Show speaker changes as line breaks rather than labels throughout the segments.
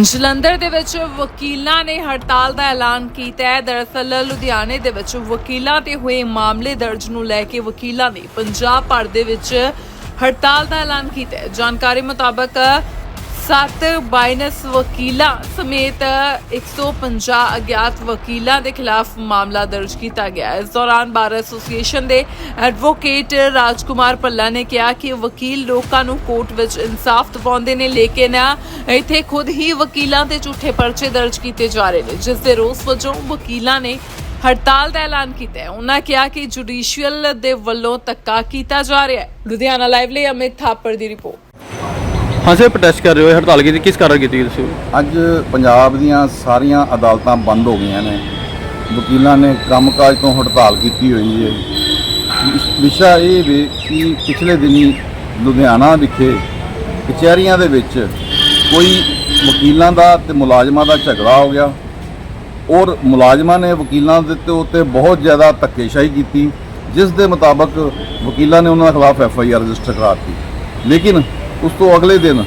ਜਲੰਧਰ ਦੇ ਵਿੱਚ ਵਕੀਲਾਂ ਨੇ ਹੜਤਾਲ ਦਾ ਐਲਾਨ ਕੀਤਾ ਹੈ। ਦਰਅਸਲ, ਲੁਧਿਆਣੇ ਦੇ ਵਿੱਚ ਵਕੀਲਾਂ ਤੇ ਹੋਏ ਮਾਮਲੇ ਦਰਜ ਨੂੰ ਲੈ ਕੇ ਵਕੀਲਾਂ ਨੇ ਪੰਜਾਬ ਭਰ ਦੇ ਵਿੱਚ ਹੜਤਾਲ ਦਾ ਐਲਾਨ ਕੀਤਾ ਹੈ। ਜਾਣਕਾਰੀ ਮੁਤਾਬਕ 7 ਬਾਈਨਸ ਵਕੀਲਾਂ ਸਮੇਤ 150 ਅਗਿਆਤ ਵਕੀਲਾਂ ਦੇ ਖਿਲਾਫ ਮਾਮਲਾ ਦਰਜ ਕੀਤਾ ਗਿਆ ਇਸ ਦੌਰਾਨ ਬਾਰ ਐਸੋਸੀਏਸ਼ਨ ਦੇ ਐਡਵੋਕੇਟ ਰਾਜਕੁਮਾਰ ਪੱਲਾ ਨੇ ਕਿਹਾ ਕਿ ਵਕੀਲ ਲੋਕਾਂ ਨੂੰ ਕੋਰਟ ਵਿੱਚ ਇਨਸਾਫ ਦਿਵਾਉਂਦੇ ਨੇ, ਲੇਕਿਨ ਇੱਥੇ ਖੁਦ ਹੀ ਵਕੀਲਾਂ ਤੇ ਝੂਠੇ ਪਰਚੇ ਦਰਜ ਕੀਤੇ ਜਾ ਰਹੇ ਨੇ, ਜਿਸ ਦੇ ਰੋਸ ਵਜੋਂ ਵਕੀਲਾਂ ਨੇ ਹੜਤਾਲ ਦਾ ਐਲਾਨ ਕੀਤਾ ਹੈ। ਉਹਨਾਂ ਕਿਹਾ ਕਿ ਜੁਡੀਸ਼ੀਅਲ ਦੇ ਵੱਲੋਂ ਧੱਕਾ ਕੀਤਾ ਜਾ ਰਿਹਾ ਹੈ। ਲੁਧਿਆਣਾ ਲਾਈਵ ਲਈ ਅਮਿਤ ਥਾਪੜ ਦੀ ਰਿਪੋਰਟ।
ਹਾਂ ਸਰ ਪ੍ਰੋਟੈਸਟ ਕਰ ਰਹੇ ਹੋ ਹੜਤਾਲ ਕੀਤੀ, ਕਿਸ ਕਾਰਨ ਕੀਤੀ ਤੁਸੀਂ?
ਅੱਜ ਪੰਜਾਬ ਦੀਆਂ ਸਾਰੀਆਂ ਅਦਾਲਤਾਂ ਬੰਦ ਹੋ ਗਈਆਂ ਨੇ। ਵਕੀਲਾਂ ਨੇ ਕੰਮਕਾਜ ਤੋਂ ਹੜਤਾਲ ਕੀਤੀ ਹੋਈ ਹੈ। ਵਿਸ਼ਾ ਇਹ ਵੀ ਕਿ ਪਿਛਲੇ ਦਿਨੀ ਲੁਧਿਆਣਾ ਵਿਖੇ ਕਚਹਿਰੀਆਂ ਦੇ ਵਿੱਚ ਕੋਈ ਵਕੀਲਾਂ ਦਾ ਤੇ ਮੁਲਾਜ਼ਮਾਂ ਦਾ ਝਗੜਾ ਹੋ ਗਿਆ। ਔਰ ਮੁਲਾਜ਼ਮਾਂ ਨੇ ਵਕੀਲਾਂ ਦੇ ਉੱਤੇ ਬਹੁਤ ਜ਼ਿਆਦਾ ਧੱਕੇਸ਼ਾਹੀ ਕੀਤੀ, ਜਿਸ ਦੇ ਮੁਤਾਬਕ ਵਕੀਲਾਂ ਨੇ ਉਹਨਾਂ ਖਿਲਾਫ ਐਫ ਆਈ ਆਰ ਰਜਿਸਟਰ ਕਰਾਤੀ। ਲੇਕਿਨ ਉਸ ਤੋਂ ਅਗਲੇ ਦਿਨ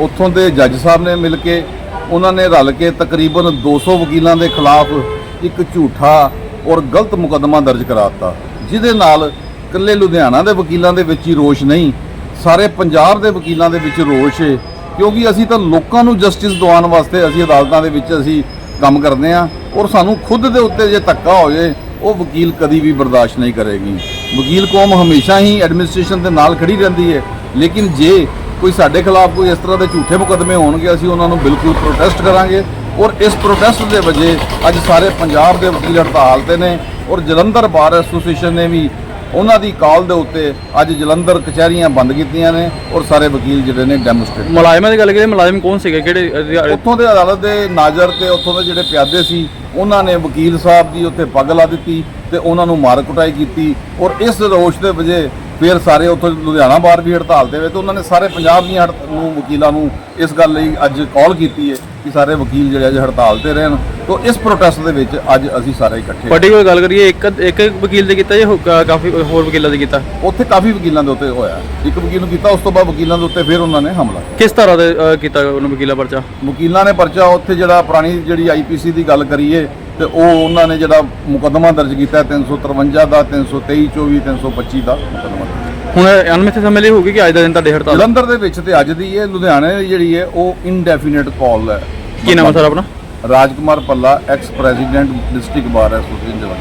ਉੱਥੋਂ ਦੇ ਜੱਜ ਸਾਹਿਬ ਨੇ ਮਿਲ ਕੇ ਉਹਨਾਂ ਨੇ ਰਲ ਕੇ ਤਕਰੀਬਨ 200 ਵਕੀਲਾਂ ਦੇ ਖਿਲਾਫ ਇੱਕ ਝੂਠਾ ਔਰ ਗਲਤ ਮੁਕੱਦਮਾ ਦਰਜ ਕਰਾਤਾ ਜਿਹਦੇ ਨਾਲ ਇਕੱਲੇ ਲੁਧਿਆਣਾ ਦੇ ਵਕੀਲਾਂ ਦੇ ਵਿੱਚ ਹੀ ਰੋਸ਼ ਨਹੀਂ, ਸਾਰੇ ਪੰਜਾਬ ਦੇ ਵਕੀਲਾਂ ਦੇ ਵਿੱਚ ਰੋਸ਼ ਹੈ ਕਿਉਂਕਿ ਅਸੀਂ ਤਾਂ ਲੋਕਾਂ ਨੂੰ ਜਸਟਿਸ ਦਿਵਾਉਣ ਵਾਸਤੇ ਅਸੀਂ ਅਦਾਲਤਾਂ ਦੇ ਵਿੱਚ ਅਸੀਂ ਕੰਮ ਕਰਦੇ ਆ ਔਰ ਸਾਨੂੰ ਖੁਦ ਦੇ ਉੱਤੇ ਜੇ ਧੱਕਾ ਹੋ ਜਾਏ ਉਹ ਵਕੀਲ ਕਦੀ ਵੀ ਬਰਦਾਸ਼ਤ ਨਹੀਂ ਕਰੇਗੀ। ਵਕੀਲ ਕੌਮ ਹਮੇਸ਼ਾ ਹੀ ਐਡਮਿਨਿਸਟ੍ਰੇਸ਼ਨ ਦੇ ਨਾਲ ਖੜੀ ਰਹਿੰਦੀ ਹੈ ਲੇਕਿਨ ਜੇ ਕੋਈ ਸਾਡੇ ਖਿਲਾਫ ਕੋਈ ਇਸ ਤਰ੍ਹਾਂ ਦੇ ਝੂਠੇ ਮੁਕੱਦਮੇ ਹੋਣਗੇ ਅਸੀਂ ਉਹਨਾਂ ਨੂੰ ਬਿਲਕੁਲ ਪ੍ਰੋਟੈਸਟ ਕਰਾਂਗੇ ਔਰ ਇਸ ਪ੍ਰੋਟੈਸਟ ਦੇ ਵਜੇ ਅੱਜ ਸਾਰੇ ਪੰਜਾਬ ਦੇ ਵਕੀਲ ਹੜਤਾਲ ਤੇ ਨੇ ਔਰ ਜਲੰਧਰ ਬਾਰ ਐਸੋਸੀਏਸ਼ਨ ਨੇ ਵੀ ਉਹਨਾਂ ਦੀ ਕਾਲ ਦੇ ਉੱਤੇ ਅੱਜ ਜਲੰਧਰ ਕਚਹਿਰੀਆਂ ਬੰਦ ਕੀਤੀਆਂ ਨੇ ਔਰ ਸਾਰੇ ਵਕੀਲ ਜਿਹੜੇ ਨੇ ਡੈਮੋਸਟ੍ਰੇਟ
ਮੁਲਾਜ਼ਮਾਂ ਦੀ ਗੱਲ ਕਰੀਏ ਮੁਲਾਜ਼ਮ ਕੌਣ ਸੀਗੇ ਕਿਹੜੇ?
ਉੱਥੋਂ ਦੇ ਅਦਾਲਤ ਦੇ ਨਾਜ਼ਰ ਤੇ ਉੱਥੋਂ ਦੇ ਜਿਹੜੇ ਪਿਆਦੇ ਸੀ ਉਹਨਾਂ ਨੇ ਵਕੀਲ ਸਾਹਿਬ ਦੀ ਉੱਥੇ ਪੱਗ ਲਾ ਦਿੱਤੀ ਤੇ ਉਹਨਾਂ ਨੂੰ ਮਾਰ ਕੁਟਾਈ ਕੀਤੀ ਔਰ ਇਸ ਰੋਸ਼ ਦੇ ਵਜੇ ਫਿਰ ਸਾਰੇ ਉੱਥੋਂ ਲੁਧਿਆਣਾ ਬਾਰ ਵੀ ਹੜਤਾਲ ਤੇ ਵੇ ਤੇ ਉਹਨਾਂ ਨੇ ਸਾਰੇ ਪੰਜਾਬ ਦੀਆਂ ਨੂੰ ਵਕੀਲਾਂ ਨੂੰ ਇਸ ਗੱਲ ਲਈ ਅੱਜ ਕਾਲ ਕੀਤੀ ਹੈ ਕਿ ਸਾਰੇ ਵਕੀਲ ਜਿਹੜੇ ਅੱਜ ਹੜਤਾਲ ਤੇ ਰਹਿਣ ਤੋਂ ਇਸ ਪ੍ਰੋਟੈਸਟ ਦੇ ਵਿੱਚ ਅੱਜ ਅਸੀਂ ਸਾਰੇ ਇਕੱਠੇ।
ਪਾਰਟੀਕੂਲਰ ਗੱਲ ਕਰੀਏ ਇੱਕ ਇੱਕ ਵਕੀਲ ਦੇ ਕੀਤਾ ਜਾਂ ਕਾਫੀ ਹੋਰ ਵਕੀਲਾਂ ਦੇ ਕੀਤਾ
ਉੱਥੇ ਕਾਫੀ ਵਕੀਲਾਂ ਦੇ ਉੱਤੇ ਹੋਇਆ ਇੱਕ ਵਕੀਲ ਨੂੰ ਕੀਤਾ ਉਸ ਤੋਂ ਬਾਅਦ ਵਕੀਲਾਂ ਦੇ ਉੱਤੇ ਫਿਰ ਉਹਨਾਂ ਨੇ ਹਮਲਾ।
ਕਿਸ ਤਰ੍ਹਾਂ ਦੇ ਕੀਤਾ ਉਹਨਾਂ ਵਕੀਲਾਂ ਪਰਚਾ
ਵਕੀਲਾਂ ਨੇ ਪਰਚਾ ਉੱਥੇ ਜਿਹੜਾ ਪੁਰਾਣੀ ਜਿਹੜੀ ਆਈਪੀਸੀ ਦੀ ਗੱਲ ਕਰੀਏ ਤੇ ਉਹ ਉਹਨਾਂ ਨੇ ਜਿਹੜਾ ਮੁਕੱਦਮਾ ਦਰਜ ਕੀਤਾ 353 ਦਾ 323 24 325 ਦਾ ਮੁਕੱਦਮਾ
ਹੁਣ ਅਨਮਿੱਥੇ ਸਮੇਂ ਲਈ ਹੋਊਗੀ ਕਿ ਅੱਜ ਦਾ ਦਿਨ ਤੁਹਾਡੇ ਹੜਤਾਲ?
ਜਲੰਧਰ ਦੇ ਵਿੱਚ ਤੇ ਅੱਜ ਦੀ ਹੈ ਲੁਧਿਆਣੇ ਦੀ ਜਿਹੜੀ ਹੈ ਉਹ ਇਨਡੈਫੀਨਿਟ ਕਾਲ ਹੈ।
ਕੀ ਨਾਮ ਹੈ ਸਰ ਆਪਣਾ?
Rajkumar Palla ex president district bar association Jalandhar.